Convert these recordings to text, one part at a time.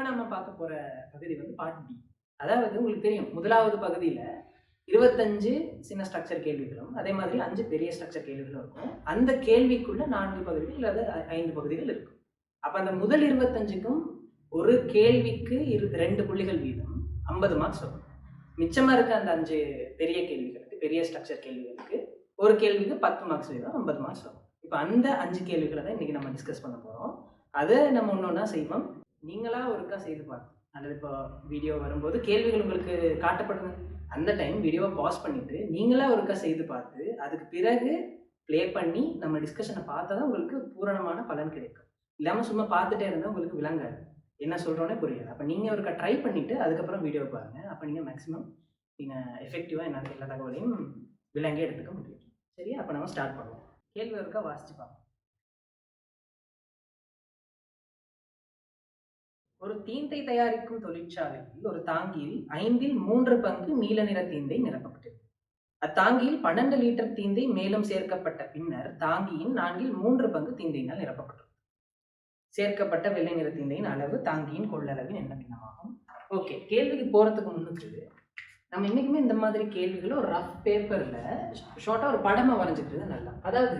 இப்போ நம்ம பார்க்க போகிற பகுதி வந்து பார்ட் பி அதாவது உங்களுக்கு தெரியும் முதலாவது பகுதியில் இருபத்தஞ்சு சின்ன ஸ்ட்ரக்சர் கேள்விகளும் அதே மாதிரி அஞ்சு பெரிய ஸ்ட்ரக்சர் கேள்விகளும் இருக்கும். அந்த கேள்விக்குள்ள நான்கு பகுதிகள் இல்லாத ஐந்து பகுதிகள் இருக்கும். அப்போ அந்த முதல் இருபத்தஞ்சுக்கும் ஒரு கேள்விக்கு இரு ரெண்டு புள்ளிகள் வீதம் ஐம்பது மார்க்ஸ் வரும். மிச்சமாக இருக்க அந்த அஞ்சு பெரிய கேள்விகளுக்கு பெரிய ஸ்ட்ரக்சர் கேள்விகளுக்கு ஒரு கேள்விக்கு பத்து மார்க்ஸ் வீதம் ஐம்பது மார்க்ஸ் வரும். இப்போ அந்த அஞ்சு கேள்விகளை தான் இன்றைக்கி நம்ம டிஸ்கஸ் பண்ண போகிறோம் அதை நம்ம ஒன்று ஒன்றா செய்வோம். நீங்களா ஒருக்கா செய்து பார்த்து அல்லது இப்போ வீடியோ வரும்போது கேள்விகள் உங்களுக்கு காட்டப்படுது. அந்த டைம் வீடியோவை பாஸ் பண்ணிட்டு நீங்களா ஒருக்கா செய்து பார்த்து அதுக்கு பிறகு ப்ளே பண்ணி நம்ம டிஸ்கஷனை பார்த்தா தான் உங்களுக்கு பூரணமான பலன் கிடைக்கும். இல்லாமல் சும்மா பார்த்துட்டே இருந்தால் உங்களுக்கு விளங்காது. என்ன சொல்கிறோன்னே புரியாது அப்போ நீங்கள் ஒருக்கா ட்ரை பண்ணிவிட்டு அதுக்கப்புறம் வீடியோ பாருங்கள் அப்போ நீங்கள் மேக்ஸிமம் நீங்கள் எஃபெக்டிவாக என்ன எல்லா தகவலையும் விளங்கி எடுத்துக்க முடியும். சரியா? அப்போ நம்ம ஸ்டார்ட் பண்ணுவோம். கேள்வி ஒருக்கா வாசிச்சு பார்ப்போம். ஒரு தீந்தை தயாரிக்கும் தொழிற்சாலையில் ஒரு தாங்கியில் ஐந்தில் மூன்று பங்கு நீல நிற தீந்தை நிரப்பப்பட்டது அத்தாங்கியில் பன்னெண்டு லிட்டர் தீந்தை மேலும் சேர்க்கப்பட்ட பின்னர் தாங்கியின் நான்கில் மூன்று பங்கு தீந்தையினால் நிரப்பப்பட்டது சேர்க்கப்பட்ட வெள்ளை நிற தீந்தையின் அளவு தாங்கியின் கொள்ளளவின் என்ன பின்னமாகும்? ஓகே கேள்விக்கு போறதுக்கு முன்னுக்கு நம்ம என்னைக்குமே இந்த மாதிரி கேள்விகளை ஒரு ரஃப் பேப்பர்ல ஷார்ட்டா ஒரு படமா வரைஞ்சுக்கிறது நல்லா. அதாவது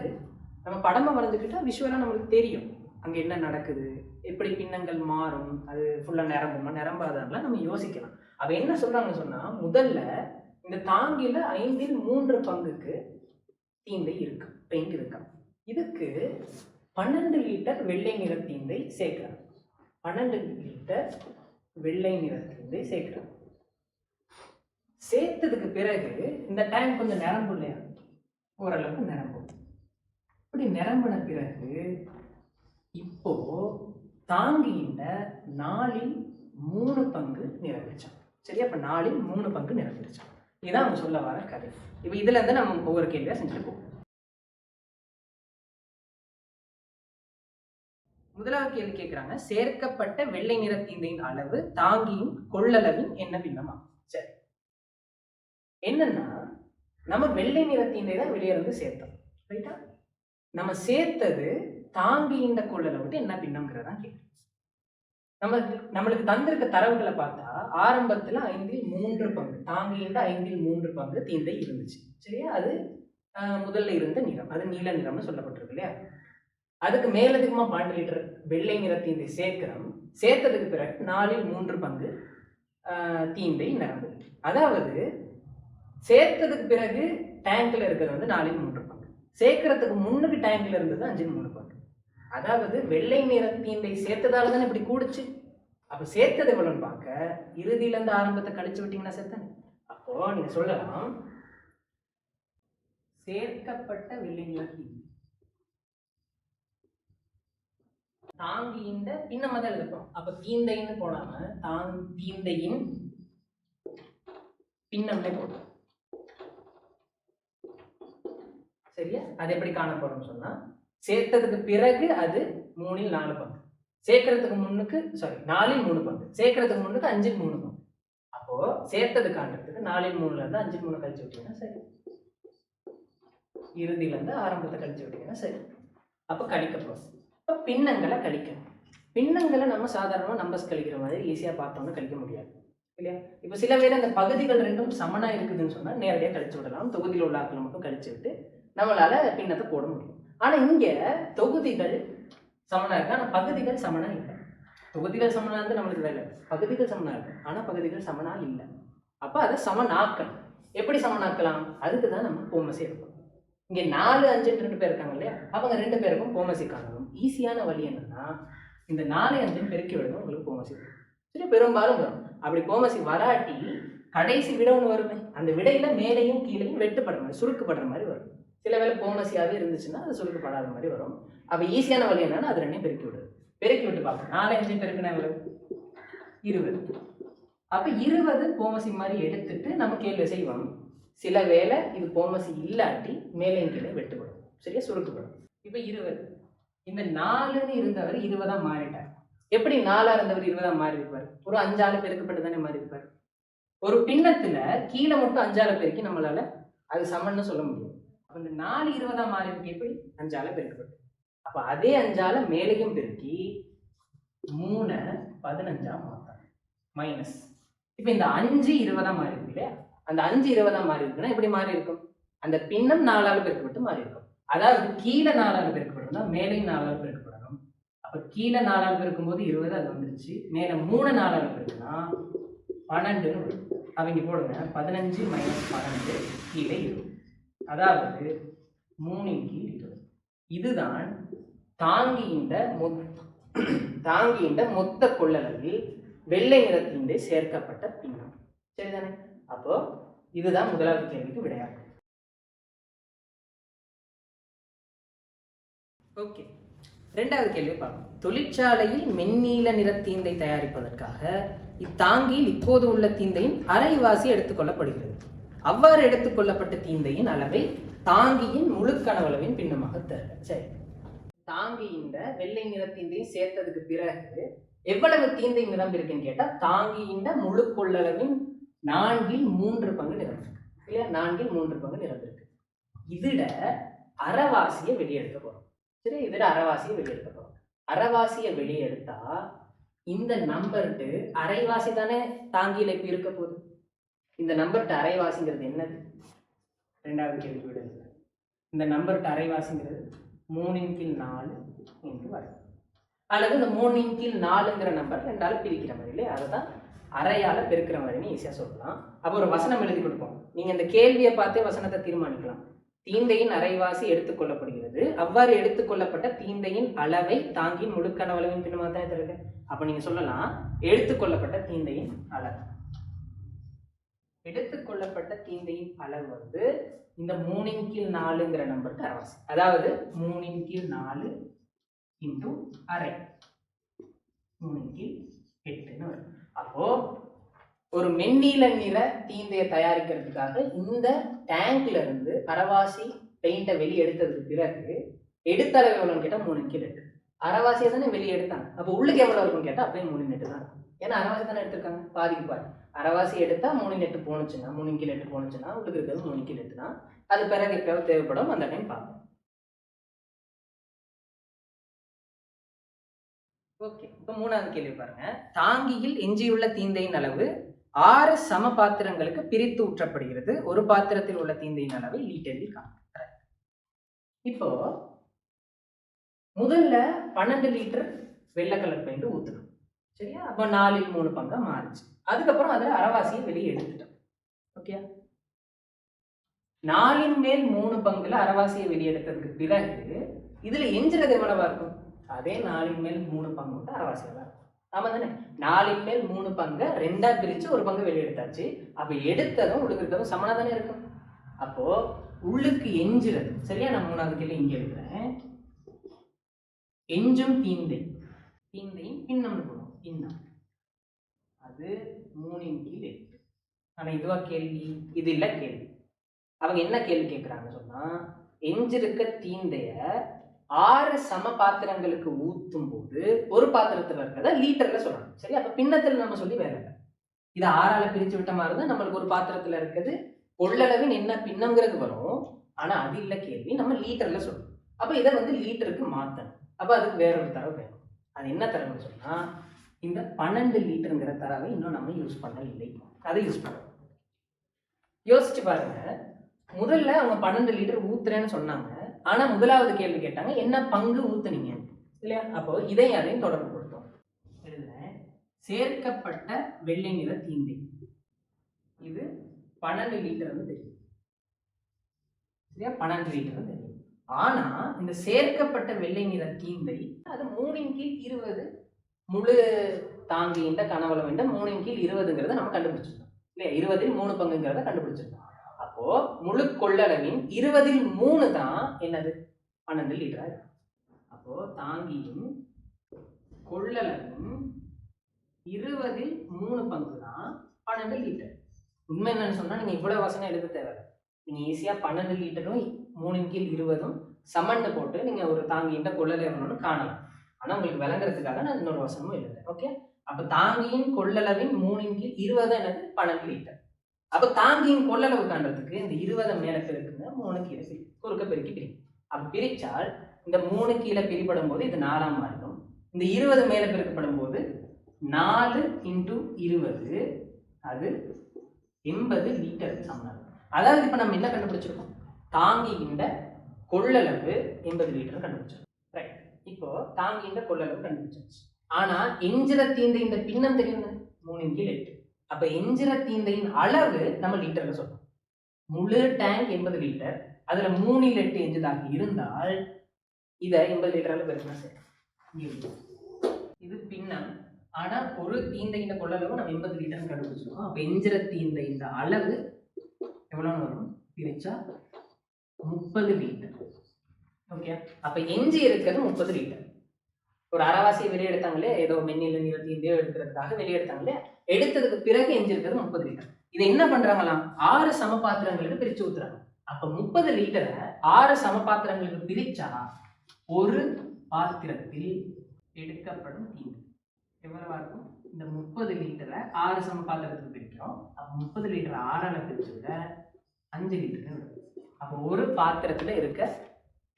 நம்ம படமா வரைஞ்சுக்கிட்டா விஷுவலா நம்மளுக்கு தெரியும். அங்க என்ன நடக்குது? எப்படி பின்னங்கள் மாறும் அது ஃபுல்லாக நிரம்புமா? நிரம்பாதான்லாம் நம்ம யோசிக்கலாம். அவ என்ன சொல்கிறாங்க சொன்னால் முதல்ல இந்த தாங்கியில் ஐந்தில் மூன்று பங்குக்கு தீந்தை இருக்கு பெயிண்ட் இருக்கா? இதுக்கு பன்னெண்டு லிட்டர் வெள்ளை நிற தீந்தை சேர்க்கலாம் பன்னெண்டு லிட்டர் வெள்ளை நிற தீந்தை சேர்க்கலாம் சேர்த்ததுக்கு பிறகு இந்த டேங்க் கொஞ்சம் நிரம்பும் இல்லையா? ஓரளவுக்கு நிரம்பும். இப்படி நிரம்பின பிறகு இப்போ தாங்கியின் நாலில் மூணு பங்கு நிரம்பிச்சான் சரி அப்போ நாலில் மூணு பங்கு நிரம்பிச்சான் இதுதான் அவங்க சொல்ல வர கதை. இப்போ இதுல இருந்து நம்ம ஒவ்வொரு கேள்வியாக செஞ்சுட்டு போவோம். முதலாவது கேள்வி கேட்குறாங்க சேர்க்கப்பட்ட வெள்ளை நிற தீந்தையின் அளவு தாங்கியின் கொள்ளளவின் என்ன பின்னமா சரி. என்னன்னா நம்ம வெள்ளை நிற தீந்தை தான் வெளியே இருந்து சேர்த்தோம். ரைட்டா நம்ம சேர்த்தது தாம்பின்ற குழலை விட்டு என்ன பின்னம்ங்கிறதா கேள்வி நம்ம நம்மளுக்கு தந்திருக்க தரவுகளை பார்த்தா ஆரம்பத்துல ஐந்தில் மூன்று பங்கு தாங்கியின் ஐந்தில் மூன்று பங்கு தீந்தை இருந்துச்சு. சரியா? அது முதல்ல இருந்த நிறம். அது நீல நிறம்னு சொல்லப்பட்டிருக்கு இல்லையா? அதுக்கு மேலதிகமா பன்னெண்டு லிட்டர் வெள்ளை நிற தீந்தை சேர்க்கிறோம்? சேர்த்ததுக்கு பிறகு நாலில் மூன்று பங்கு தீந்தை நிரம்புது அதாவது சேர்த்ததுக்கு பிறகு டேங்க்ல இருக்கிறது வந்து நாலில் மூன்று பங்கு. சேர்க்கறதுக்கு முன்னுக்கு டேங்க்ல இருந்தது அஞ்சில் மூணு பங்கு. அதாவது வெள்ளை நிற தீந்தை சேர்த்ததால தானே இப்படி கூடுச்சு? அப்ப சேர்த்தது எவ்வளோன்னு பார்க்க இறுதியில இருந்து ஆரம்பத்தை கழிச்சு விட்டீங்கன்னா சேர்த்தேன். அப்போ நீங்க சொல்லலாம் சேர்க்கப்பட்ட வெள்ளை நிற தீந்தை தாங்கியின் பின்னமா தான் எழுதப்போம் அப்ப தீந்தைன்னு போடாம தாங் தீந்தையின் பின்னம்னே போடும் சரியா? அது எப்படி காணப்படும் சொன்னா சேர்த்ததுக்கு பிறகு அது மூணில் நாலு பங்கு. சேர்க்கறதுக்கு முன்னுக்கு சாரி நாலில் மூணு பங்கு. சேர்க்கறதுக்கு முன்னுக்கு அஞ்சில் மூணு பங்கு. அப்போ சேர்த்தது காண்றதுக்கு நாலில் மூணுல இருந்து அஞ்சில் மூணு கழிச்சு விட்டீங்கன்னா சரி. இறுதியில இருந்து ஆரம்பத்தை கழிச்சு விட்டீங்கன்னா சரி. அப்போ கழிக்கப்படும் இப்போ பின்னங்களை கழிக்கணும். பின்னங்களை நம்ம சாதாரணமாக நம்பர்ஸ் கழிக்கிற மாதிரி ஈஸியாக பார்த்தோம்னா கழிக்க முடியாது. இல்லையா? இப்போ சில பேர் அந்த பகுதிகள் ரெண்டும் சமனா இருக்குதுன்னு சொன்னால் நேரடியாக கழிச்சு விடலாம். தொகுதியில் உள்ள ஆக்களை மட்டும் கழிச்சு விட்டு நம்மளால பின்னத்தை போட முடியும். ஆனால் இங்கே தொகுதிகள் சமனா இருக்கு. ஆனால் பகுதிகள் சமனா இல்லை. தொகுதிகள் சமனா இருந்து நம்மளுக்கு வேலை பகுதிகள் சமனா இருக்கு. ஆனால் பகுதிகள் சமனா இல்லை. அப்போ அதை சமனாக்கணும். எப்படி சமனாக்கலாம்? அதுக்கு தான் நம்ம கோமசி எடுக்கணும் இங்கே நாலு அஞ்சு ரெண்டு பேர் இருக்காங்க இல்லையா? அவங்க ரெண்டு பேருக்கும் கோமசி காணணும். ஈஸியான வழி என்னன்னா இந்த நாலு அஞ்சு பெருக்கி விடணும் உங்களுக்கு கோமசி சரி பெரும்பாலும் வரும். அப்படி கோமசி வராட்டி கடைசி விட ஒன்று வருமே. அந்த விடையில மேலேயும் கீழேயும் வெட்டுப்படுற மாதிரி சுருக்குப்படுற மாதிரி வரும். சில வேளை கோமசியாவே இருந்துச்சுன்னா அது சுருக்கப்படாத மாதிரி வரும். அப்போ ஈஸியான வழி என்னன்னா அது ரெண்டையும் பெருக்கி விடுது பெருக்கி விட்டு பார்ப்போம் நாலு அஞ்சு பெருக்கினா எவ்வளவு? இருபது. அப்போ இருபது கோமசி மாதிரி எடுத்துட்டு நம்ம கேள்வி செய்வோம். சில வேளை இது கோமசி இல்லாட்டி மேலே கீழே வெட்டுப்படும். சரியா? சுருக்கப்படும். இப்போ இருபது. இந்த நாலுன்னு இருந்தவர் இருபதாக மாறிட்டார். எப்படி நாலா இருந்தவர் இருபதா மாறி இருப்பார் ஒரு அஞ்சால பெருக்கப்பட்டு தானே மாறி இருப்பார் ஒரு பின்னத்துல கீழே மட்டும் அஞ்சால பெருக்கி நம்மளால அது சமன்னு சொல்ல முடியும். அப்ப இந்த நாலு இருபதா மாறி இருக்கு எப்படி? அஞ்சால பெருக்கப்பட்டு. அப்ப அதே அஞ்சால மேலையும் பெருக்கி மூணு பதினஞ்சா மாத்தாங்க மைனஸ் இப்போ இந்த அஞ்சு இருபதா மாறி இருக்கு இல்லையா? அந்த அஞ்சு இருபதா மாறி இருக்குன்னா எப்படி மாறி இருக்கும் அந்த பின்னம் நாலாவது பெருக்கப்பட்டு மாறி இருக்கும் அதாவது கீழே நாலாவது பெருக்கப்படணும்னா மேலையும் நாலாவது பெருக்கப்படணும். அப்ப கீழே நாலாவது பெருக்கும்போது இருபது அது வந்துருச்சு. மேல மூணு நாலால பெருக்குன்னா பன்னெண்டுன்னு வரும். அவங்க போடுங்க. பதினஞ்சு மைனஸ் பன்னெண்டு கீழே இருபது. அதாவது மூணின் கீழ் இருபது. இதுதான் தாங்கியின் மொத் தாங்கியின் மொத்த கொள்ளளவில் வெள்ளை நிறத்தின் சேர்க்கப்பட்ட பின்னம். சரிதானே? அப்போ இதுதான் முதலாவது கேள்விக்கு விடையாகும் ஓகே. ரெண்டாவது கேள்வி பார்ப்போம். தொழிற்சாலையில் மென்னீல நிற தீந்தை தயாரிப்பதற்காக இத்தாங்கியில் இப்போது உள்ள தீந்தையின் அரைவாசி எடுத்துக்கொள்ளப்படுகிறது அவ்வாறு எடுத்துக்கொள்ளப்பட்ட தீந்தையின் அளவை தாங்கியின் முழு கனவளவின் பின்னமாக தருக. சரி. தாங்கியின் வெள்ளை நிற தீந்தையும் சேர்த்ததுக்கு பிறகு எவ்வளவு தீந்தை நிரம்பியிருக்குன்னு கேட்டா இந்த முழு கொள்ளளவின் நான்கில் மூன்று பங்கு நிரம்பிருக்கு இல்லையா? நான்கில் மூன்று பங்கு நிரம்பிருக்கு இதுல அறவாசியை வெளியெடுக்க போறோம். சரி இதுல அறவாசியை வெளியெடுக்க போறோம். அறவாசியை வெளியெடுத்தா இந்த நம்பர்ட்டு அரைவாசி தானே தாங்கியில இப்ப இருக்க போகுது. இந்த நம்பர்கிட்ட அரைவாசிங்கிறது என்னது? ரெண்டாவது கேள்வி விடுங்க இந்த நம்பர்கிட்ட அரைவாசிங்கிறது மூணின் கீழ் நாலு என்று வரும். அல்லது இந்த மூணின் கீழ் நாலுங்கிற நம்பர் ரெண்டால பிரிக்கிற மாதிரி இல்லையா? அதை தான் அரையால பெருக்கிற மாதிரின்னு ஈஸியாக சொல்லலாம். அப்போ ஒரு வசனம் எழுதி கொடுப்போம். நீங்க இந்த கேள்வியை பார்த்தே வசனத்தை தீர்மானிக்கலாம். தீந்தையின் அரைவாசி எடுத்துக்கொள்ளப்படுகிறது அவ்வாறு எடுத்துக்கொள்ளப்பட்ட தீந்தையின் அளவை தாங்கி முழுக்கன அளவின் பின்னமாக தான் இருக்கு அப்ப நீங்க சொல்லலாம் எடுத்துக்கொள்ளப்பட்ட தீந்தையின் அளவு. எடுத்துக்கொள்ளப்பட்ட தீந்தையின் அளவு வந்து இந்த மூணின் கீழ் நாலுங்கிற நம்பருக்கு அரவாசி. அதாவது மூணின் கீழ் நாலு இன்டூ அரை. மூணின் கீழ் எட்டுன்னு வரும். அப்போ ஒரு மென்னீல நிற தீந்தையை தயாரிக்கிறதுக்காக இந்த டேங்க்ல இருந்து அரவாசி பெயிண்டை வெளியே எடுத்ததுக்கு பிறகு எடுத்தளவு எவ்வளோன்னு கேட்டால் மூணு கீழ் எட்டு. அரைவாசியை தானே வெளியே எடுத்தாங்க. அப்போ உள்ளுக்கு எவ்வளோ இருக்குன்னு கேட்டால் அப்படியே மூணு எட்டு தான் இருக்கும். ஏன்னா அரவாசி தானே எடுத்திருக்காங்க? பாதிக்கு பாதி. அரைவாசி எடுத்தால் மூணு நெட்டு போணுச்சுன்னா மூணு கீழ் எட்டு போணுச்சுன்னா உள்ளுக்கு இருக்கிறது மூணு கீழ் எட்டு தான். அது பிறகு எப்பயாவது தேவைப்படும் அந்த டைம் பார்ப்போம். ஓகே இப்போ மூணாவது கேள்வி பாருங்க. தாங்கியில் எஞ்சியுள்ள தீந்தையின் அளவு ஆறு சம பாத்திரங்களுக்கு பிரித்து ஊற்றப்படுகிறது. ஒரு பாத்திரத்தில் உள்ள தீந்தையின் அளவு லீட்டரில் காண்கிறேன் இப்போ முதல்ல பன்னெண்டு லிட்டர் வெள்ளை கலர் பெயிண்ட் ஊற்றணும் சரியா? அப்போ நாலில் மூணு பங்காக மாறுச்சு. அதுக்கப்புறம் அதில் அறவாசியை வெளியே எடுத்துட்டோம். ஓகே நாலின் மேல் மூணு பங்குல அறவாசியை வெளியெடுத்ததுக்கு பிறகு இதுல எஞ்சுறது எவ்வளவா இருக்கும்? அதே நாலின் மேல் மூணு பங்கு மட்டும் அறவாசியாக தான் இருக்கும்? ஆமா தானே? நாலின் மேல் மூணு பங்கை ரெண்டா பிரிச்சு ஒரு பங்கு வெளியெடுத்தாச்சு அப்ப எடுத்ததும் உள்ளுக்கு இருக்கிறதும் சமனா தானே இருக்கும்? அப்போ உள்ளுக்கு எஞ்சுறது சரியா? நான் மூணாவது கேள்வி இங்க எழுதுறேன். எஞ்சும் தீந்தை. தீந்தையும் பின்னம்னு போடுவோம். பின்னம். அது மூணின் கீழ் எட்டு. ஆனால் இதுவா கேள்வி? இது இல்லை கேள்வி. அவங்க என்ன கேள்வி கேட்குறாங்க சொன்னால் எஞ்சிருக்க தீந்தைய ஆறு சம பாத்திரங்களுக்கு ஊற்றும் போது ஒரு பாத்திரத்தில் இருக்கிறத லீட்டரில் சொல்லணும். சரி அப்போ பின்னத்தில் நம்ம சொல்லி வேலை இல்லை ஆறால் பிரித்து விட்ட மாதிரி தான் நம்மளுக்கு ஒரு பாத்திரத்தில் இருக்கிறது கொள்ளளவின் என்ன பின்னங்கிறது வரும். ஆனால் அது இல்லை கேள்வி நம்ம லீட்டரில் சொல்லணும். அப்போ இதை வந்து லீட்டருக்கு மாற்றணும் அப்போ அதுக்கு வேற ஒரு தரவு வேணும். அது என்ன தரவுன்னு சொன்னால் இந்த பன்னெண்டு லிட்டருங்கிற தரவை இன்னும் நம்ம யூஸ் பண்ணவில்லை. அதை யூஸ் பண்ணணும். யோசிச்சு பாருங்க. முதல்ல அவங்க பன்னெண்டு லிட்டர் ஊத்துறேன்னு சொன்னாங்க. ஆனா முதலாவது கேள்வி கேட்டாங்க என்ன பங்கு ஊத்துனீங்க? இல்லையா? அப்போ இதையும் அதையும் தொடர்பு கொடுத்தோம் எழுதுறேன் சேர்க்கப்பட்ட வெள்ளை நிற தீந்தை இது பன்னெண்டு லிட்டர்னு தெரியும். சரியா? பன்னெண்டு லிட்டர்னு தெரியும். ஆனா இந்த சேர்க்கப்பட்ட வெள்ளை நிற தீந்தை அது மூணின் கீழ் இருபது முழு தாங்கின்ற கனவளம் என்ற மூணின் கீழ் இருபதுங்கிறத நம்ம கண்டுபிடிச்சிருக்கோம். இல்லையா? இருபதில் மூணு பங்குங்கிறத கண்டுபிடிச்சிருக்கோம். அப்போ முழு கொள்ளளவின் இருபதில் மூணு தான் என்னது? பன்னெண்டு லிட்டரா இருக்கும். அப்போ தாங்கியின் கொள்ளளவின் இருபதில் மூணு பங்கு தான் பன்னெண்டு லிட்டர் உண்மை என்னன்னு சொன்னா நீங்க இவ்வளவு வசனம் எழுத தேவையில்லை. நீங்க ஈஸியா பன்னெண்டு லிட்டரும் மூணின் கீழ் இருபதும் சமன்னு போட்டு நீங்க ஒரு தாங்கின்ற கொள்ளளவு காணலாம். ஆனால் உங்களுக்கு விளங்குறதுக்காக நான் இன்னொரு வசனமும் எழுதுறேன். ஓகே அப்போ தாங்கியின் கொள்ளளவின் மூணின் கீழ் இருபது எனக்கு பன்னெண்டு லிட்டர் அப்போ தாங்கியின் கொள்ளளவு காண்றதுக்கு இந்த இருபதை மேலே பெருக்குங்க மூணு கீழே பிரி குறுக்க பெருக்கி பிரி. அப்போ பிரித்தால் இந்த மூணு கீழே பிரிப்படும் போது இது நாலாம் மாறிடும் இந்த இருபது மேலே பெருக்கப்படும் போது நாலு இன்டு இருபது அது எண்பது லிட்டருக்கு சமனாகும் அதாவது இப்போ நம்ம என்ன கண்டுபிடிச்சிருக்கோம்? தாங்கிகின்ற கொள்ளளவு எண்பது லிட்டர் கண்டுபிடிச்சிருக்கோம். இப்போ தாங்கின்ற கொள்ளளவு கண்டுபிடிச்சாச்சு ஆனா எஞ்சிர தீந்த இந்த பின்னம் தெரியும் மூணின் கீழ் எட்டு. அப்ப எஞ்சிர தீந்தையின் அளவு நம்ம லிட்டர்ல சொல்றோம். முழு டேங்க் எண்பது லிட்டர் அதுல மூணில் எட்டு எஞ்சதாக இருந்தால் இதை எண்பது லிட்டரால பெருக்கணும் செய்யணும் இது பின்னம். ஆனா ஒரு தீந்த இந்த கொள்ளளவு நம்ம எண்பது லிட்டர் கண்டுபிடிச்சிருக்கோம். அப்ப எஞ்சிர தீந்த இந்த அளவு எவ்வளவு வரும்? பிரிச்சா முப்பது லிட்டர் ஓகே அப்ப எஞ்சி இருக்கிறது முப்பது லிட்டர் ஒரு அறவாசியை வெளியெடுத்தாங்களே ஏதோ மென்னில நீரத்தி இந்தியோ எடுக்கிறதுக்காக வெளியெடுத்தாங்களே எடுத்ததுக்கு பிறகு எஞ்சி இருக்கிறது முப்பது லிட்டர் இதை என்ன பண்றாங்களாம்? ஆறு சம பாத்திரங்களுக்கு பிரிச்சு ஊத்துறாங்க. அப்ப முப்பது லிட்டரை ஆறு சம பாத்திரங்களுக்கு பிரிச்சா ஒரு பாத்திரத்தில் எடுக்கப்படும் தீங்கு. எவ்வளவா இருக்கும்? இந்த முப்பது லிட்டரை ஆறு சம பாத்திரத்துக்கு பிரிக்கிறோம். அப்ப முப்பது லிட்டர் ஆறால பிரிச்சுல அஞ்சு லிட்டர் அப்போ ஒரு பாத்திரத்துல இருக்க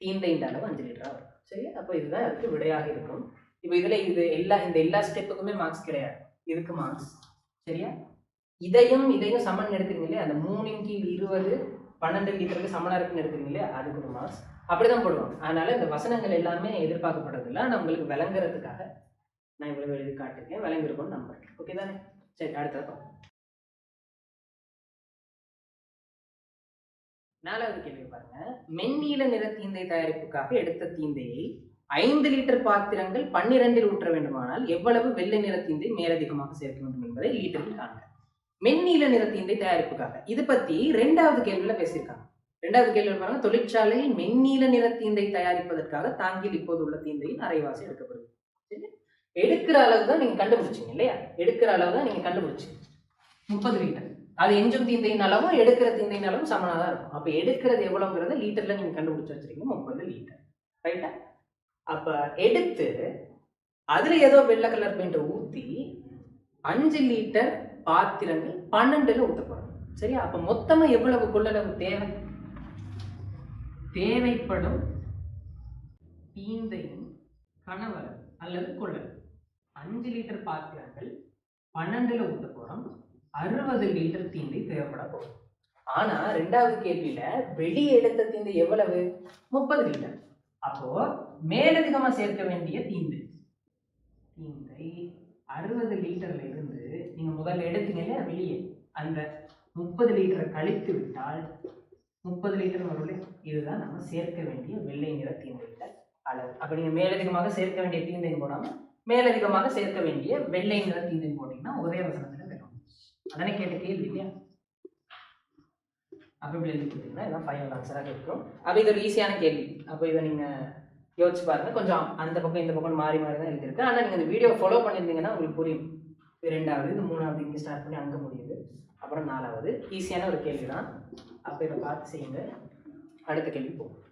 தீந்த இந்த அளவு அஞ்சு லிட்டராக வரும். சரி அப்போ இதுதான் அதுக்கு விடையாக இருக்கும். இப்போ இதில் இது எல்லா இந்த எல்லா ஸ்டெப்புக்குமே மார்க்ஸ் கிடையாது. இதுக்கு மார்க்ஸ் சரியா? இதையும் இதையும் சமன் எடுக்கிறீங்க இல்லையா? அந்த மூணின் கீழ் இருபது பன்னெண்டு லிட்டருக்கு சமனாக இருக்குன்னு எடுக்கிறீங்க இல்லையா? அதுக்கு ஒரு மார்க்ஸ் அப்படிதான் போடுவாங்க. அதனால இந்த வசனங்கள் எல்லாமே எதிர்பார்க்கப்படுறதில்ல நான் உங்களுக்கு விளங்குறதுக்காக நான் இவ்வளவு எழுதி காட்டிருக்கேன் விளங்கிருக்கோம்னு நம்புறேன். ஓகே தானே? சரி அடுத்தது நாலாவது கேள்வி பாருங்க. மென்னீல நிற தீந்தை தயாரிப்புக்காக எடுத்த தீந்தையை ஐந்து லிட்டர் பாத்திரங்கள் பன்னிரண்டில் ஊற்ற வேண்டுமானால் எவ்வளவு வெள்ளை நிற தீந்தை மேலதிகமாக சேர்க்க வேண்டும் என்பதை லீட்டரில் காண்க. மென்னீல நிற தீந்தை தயாரிப்புக்காக. இது பத்தி ரெண்டாவது கேள்வியில பேசியிருக்காங்க. ரெண்டாவது கேள்வி பாருங்க? தொழிற்சாலையில் மென்னீல நிற தீந்தை தயாரிப்பதற்காக தாங்கில் இப்போது உள்ள தீந்தையின் அரைவாசி எடுக்கப்படுது. எடுக்கிற அளவு தான் நீங்க கண்டுபிடிச்சிங்க இல்லையா? எடுக்கிற அளவு தான் நீங்க கண்டுபிடிச்சிங்க. முப்பது லிட்டர் அது எஞ்சும் தீந்தையின் அளவும் எடுக்கிற தீந்தையின் அளவும் சமனாக தான் இருக்கும். அப்போ எடுக்கிறது எவ்வளோங்கிறத லீட்டரில் நீங்கள் கண்டுபிடிச்சி வச்சிருக்கீங்க முப்பது லிட்டர் ரைட்டா அப்போ எடுத்து அதில் ஏதோ வெள்ளை கலர் பெயிண்ட் ஊற்றி அஞ்சு லிட்டர் பாத்திரங்கள் பன்னெண்டில் ஊற்ற போகிறோம் சரியா? அப்போ மொத்தமாக எவ்வளவு கொள்ளளவு தேவை? தேவைப்படும் தீந்தையின் கணவர் அல்லது கொள்ளளவு அஞ்சு லிட்டர் பாத்திரங்கள் பன்னெண்டில் ஊற்ற போகிறோம் அறுபது லிட்டர் தீந்தை தேவைப்பட போகுது. ஆனா ரெண்டாவது கேள்வியில வெளியே எடுத்த தீந்து எவ்வளவு? முப்பது லிட்டர் அப்போ மேலதிகமா சேர்க்க வேண்டிய தீந்து தீந்தை அறுபது லிட்டர்ல இருந்து நீங்க முதல்ல எடுத்தீங்க வெளியே. அந்த முப்பது லிட்டரை கழித்து விட்டால் முப்பது லிட்டர் வரும் இதுதான் நம்ம சேர்க்க வேண்டிய வெள்ளை நிற தீந்தையில அளவு. அப்ப நீங்க மேலதிகமாக சேர்க்க வேண்டிய தீந்தை போடாம மேலதிகமாக சேர்க்க வேண்டிய வெள்ளை நிற தீந்தை போட்டீங்கன்னா ஒரே வசனத்துல அதானே கேட்ட கேள்வி இல்லையா? அப்போ இப்படி எழுதி கொடுத்தீங்கன்னா இதான் ஃபைனல் ஆன்சராக இருக்கும். அப்போ இது ஒரு ஈஸியான கேள்வி. அப்போ இதை நீங்கள் யோசிச்சு பாருங்கள் கொஞ்சம் அந்த பக்கம் இந்த பக்கம் மாறி மாறி தான் எழுதியிருக்கு. ஆனால் நீங்கள் இந்த வீடியோ ஃபாலோ பண்ணியிருந்தீங்கன்னா உங்களுக்கு புரியும். ரெண்டாவது இது மூணாவது இங்கே ஸ்டார்ட் பண்ணி அங்கே முடியுது. அப்புறம் நாலாவது. ஈஸியான ஒரு கேள்வி தான் அப்போ இதை பார்த்து செய்யுங்க. அடுத்த கேள்வி போகும்.